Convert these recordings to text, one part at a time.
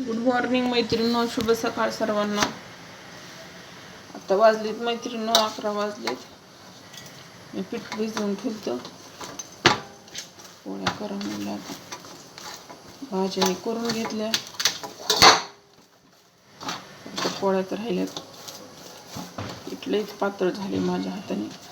Good morning मैत्रिणींनो. शुभ सकाळ सर्वांना. आता वाजलेत मैत्रिणींनो अकरा वाजलेत. मी पीठ भिजवून ठेवतो. पोळ्या करा म्हणल्या आता. भाज्याही करून घेतल्या. आता पोळ्या तर राहिल्यात. इथलेच पातळ झाले माझ्या हाताने.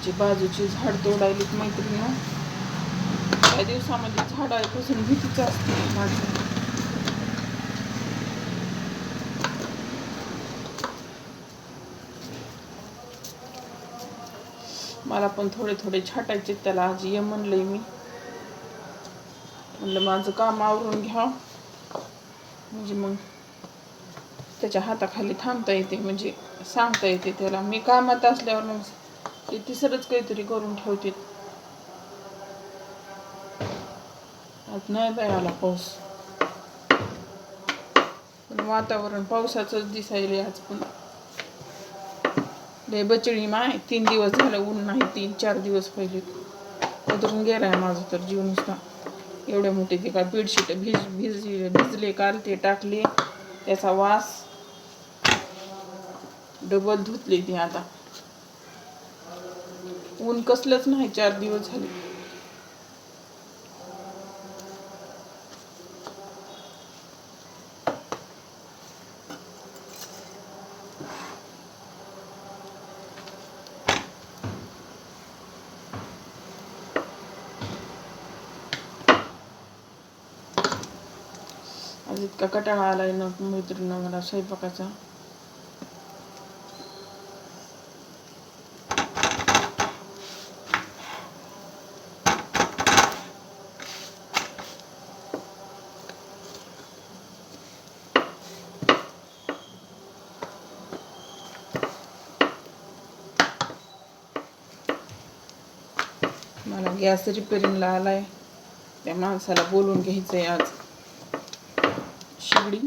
आमची बाजूची झाड तोडायलीत मैत्रिणी त्या दिवसामध्ये झाडापासून भीतीच असते माझी. मला पण थोडे थोडे छाटायचे त्याला आज ये म्हणलंय मी. म्हणलं माझं काम आवरून घ्या. म्हणजे मग त्याच्या हाताखाली थांबता येते म्हणजे सांगता येते त्याला. मी कामात असल्यावर मग ते तिसरंच काहीतरी करून ठेवतील. आज नाही बाय आला पाऊस. पण वातावरण पावसाचंच दिसायले आज पण. लय बचडी माय तीन दिवस झालं ऊन नाही तीन चार दिवस पहिले. उतरून गेलाय माझं तर जीव नुसता. एवढे मोठे ते काय बेडशीट भिज भिज भिजले काल ते टाकले त्याचा वास. डबल धुतले ते आता. ऊन कसलंच नाही चार दिवस झाले. आज इतका कटाळा आलाय ना मैत्रिणी मला स्वयंपाकाचा. मला गॅस रिपेरिंगला आलाय. त्या माणसाला बोलून घ्यायचं आहे आज. शिगडी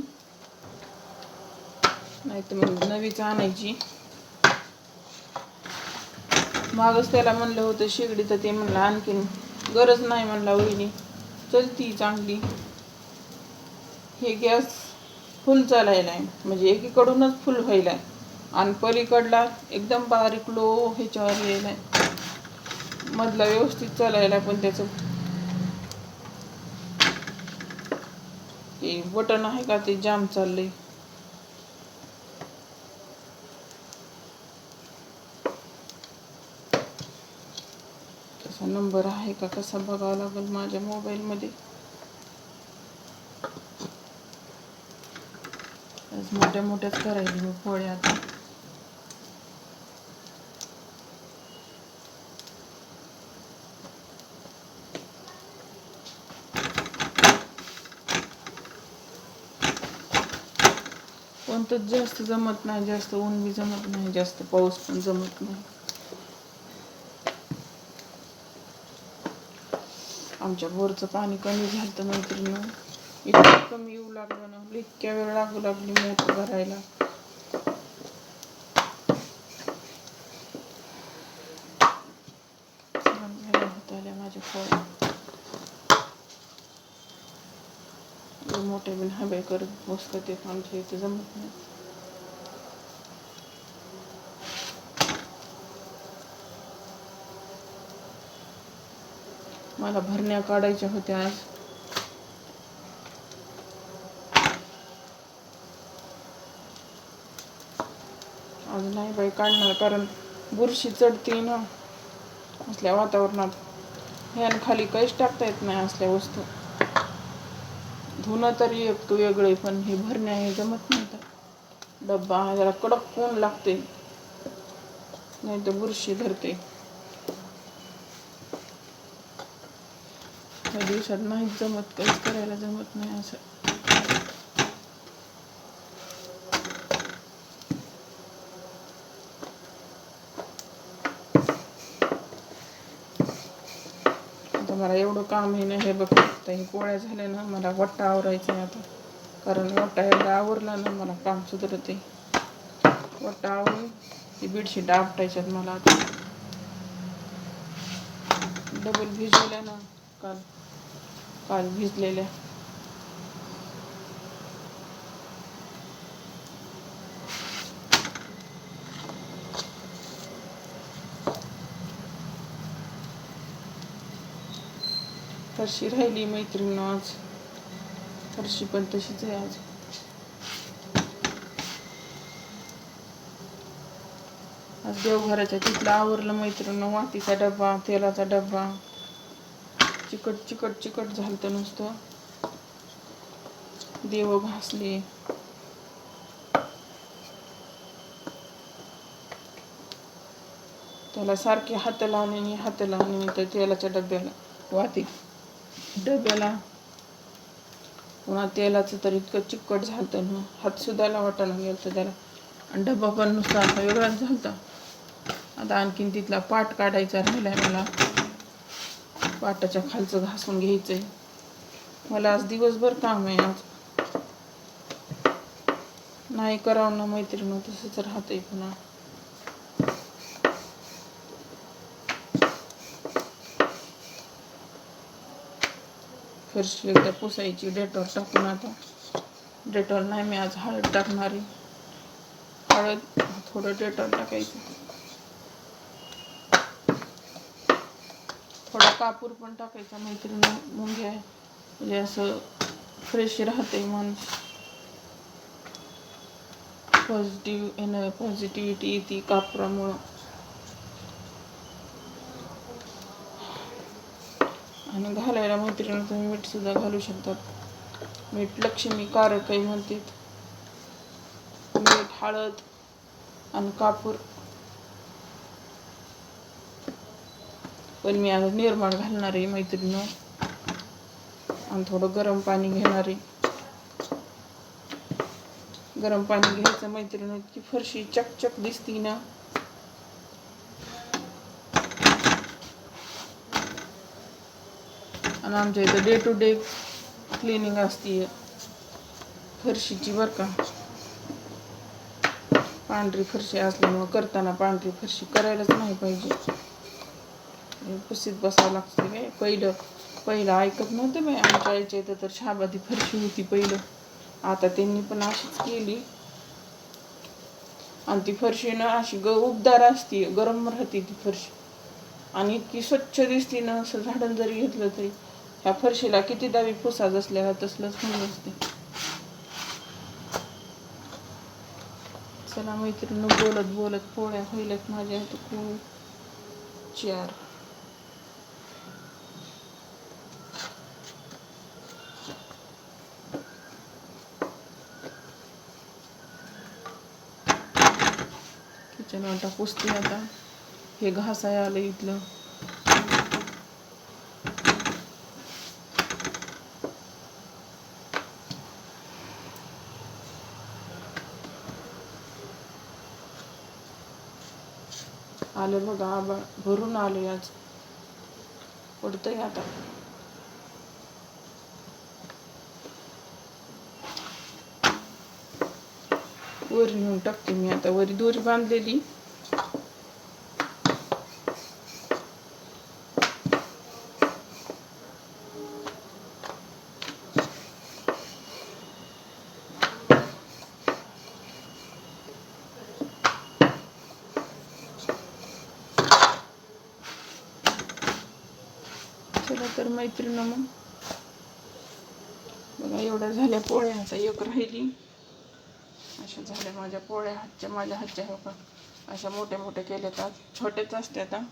नाही तर मग नवीच आणायची. मागच त्याला म्हणलं होतं शिगडी तर ते म्हणलं आणखीन गरज नाही म्हणला वहिनी. चलती चांगली. हे गॅस फुल चालायला आहे म्हणजे एकीकडूनच फुल व्हायला आहे आणि पलीकडला एकदम बारीक लो ह्याच्यावर यायला आहे मधला व्यवस्थित चालायला पण त्याचं. ते बटन आहे का? ते जाम चाललंय. कसा नंबर आहे का? कसा बघावा लागेल माझ्या मोबाईलमध्ये? मोठ्या मोठ्याच करायची मी पोळ्या आता. कोणतंच जास्त जमत नाही जास्त ऊन बी जमत नाही जास्त पाऊस पण जमत नाही. आमच्या बोरचं पाणी कमी झालं तर मैत्रिणी. इतकं कमी येऊ लागलं ना इतक्या वेळ लागू लागली मोठं भरायला घ्यायला होत आल्या माझ्या पोळ्या एवढं मोठे बिन हबे करत बसतं ते आमच्या इथे जमत नाही. मला भरण्या काढायच्या होत्या आज. आज नाही बाई काढणार कारण बुरशी चढती ना. असल्या वातावरणात ह्यान खाली काहीच टाकता येत नाही असल्या वस्तू. धुणं तरी एक वेगळे पण हे भरणे हे जमत नाही तर डब्बा हा जरा कडक ऊन लागते नाही तर बुरशी धरते. दिवसात नाहीच जमत काहीच करायला जमत नाही असं. आता मला एवढं काम आहे ना हे बघ आता हे पोळ्या झाल्या ना मला वट्टा आवरायचा आहे आता. कारण वट्टा एवढा आवरला ना मला काम सुधरते. वट्टा आवरून ती बेडशीट आपटायच्यात मला आता. डबल भिजवल्या ना काल. काल भिजलेल्या. फरशी राहिली मैत्रीण आज फरशी पण तशीच आहे आज आज देवघराच्या तिथलं आवरलं मैत्रीण वातीचा डब्बा तेलाचा डब्बा चिकट चिकट चिकट झालत नुसतं देव घासले त्याला सारखे हात लावणे हात लावणे त्या तेलाच्या डब्याला वाती डब्याला. पुन्हा तेलाचं तर इतकं चिकट झालं ना. हात सुद्धा वाटायला गेलं तर त्याला. आणि डबा पण नुसता असा वेगळाच झालता. आता आणखीन तिथला पाट काढायचा राहिलाय मला. पाटाच्या खालचं घासून घ्यायचंय. मला आज दिवसभर काम आहे आज. नाही करावं ना मैत्रीण तसंच राहतंय पुन्हा. फरशी एकदा पुसायची डेटॉल टाकून आता. डेटॉल नाही मी आज हळद टाकणार आहे. हळद थोडं डेटॉल टाकायचं. थोडा कापूर पण टाकायचा मैत्रीण मुंग्या म्हणजे असं फ्रेश राहते माणूस. पॉझिटिव्ह एन पॉझिटिव्हिटी येते कापरामुळं. आणि घालायला मैत्रिणी तुम्ही मीठ सुद्धा घालू शकतात. मीठ लक्ष्मी कारकही म्हणतात मीठ हळद आणि कापूर. पण मी आज निर्माण घालणार आहे मैत्रिणी आणि थोडं गरम पाणी घेणार आहे. गरम पाणी घ्यायचं मैत्रिणी की फरशी चकचक दिसती ना. आणि आमच्या इथं डे टू डे क्लिनिंग असते फरशीची बरं का. पांढरी फरशी असल्यामुळं करताना पांढरी फरशी करायलाच नाही पाहिजे. पुसीत बसावं लागते काय पहिलं पहिलं ऐकत नव्हतं बाई आमच्या आईच्या इथं तर शाबादी फरशी होती पहिलं. आता त्यांनी पण अशीच केली. आणि ती फरशी ना अशी ग उबदार असते गरम राहते ती फरशी. आणि इतकी स्वच्छ दिसते ना असं झाडं जरी घेतलं तरी. ह्या फरशीला किती दावी पुसा जसल्या तसलंच होऊन असते चला मैत्रिणी बोलत बोलत पोळ्या होईलच माझ्या इथं खूप. चार. किचन वाटा पुसते आता. हे घासाय आलं इथलं. आलं बघा आबाळ भरून आले आज. पडतंय आता. वर नेऊन टाकते मी आता. वरी दोरी बांधलेली. चला तर मैत्रीण मग बघा एवढ्या झाल्या पोळ्याचा एक राहिली. अशा झाल्या माझ्या पोळ्या हातच्या माझ्या हातच्या हो का? अशा मोठ्या मोठ्या केल्यात आज. छोट्याच असतात आता.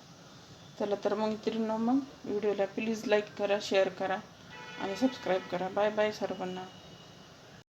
चला तर मग मैत्रिणी मग व्हिडिओला प्लीज लाईक करा शेअर करा आणि सबस्क्राईब करा. बाय बाय सर्वांना.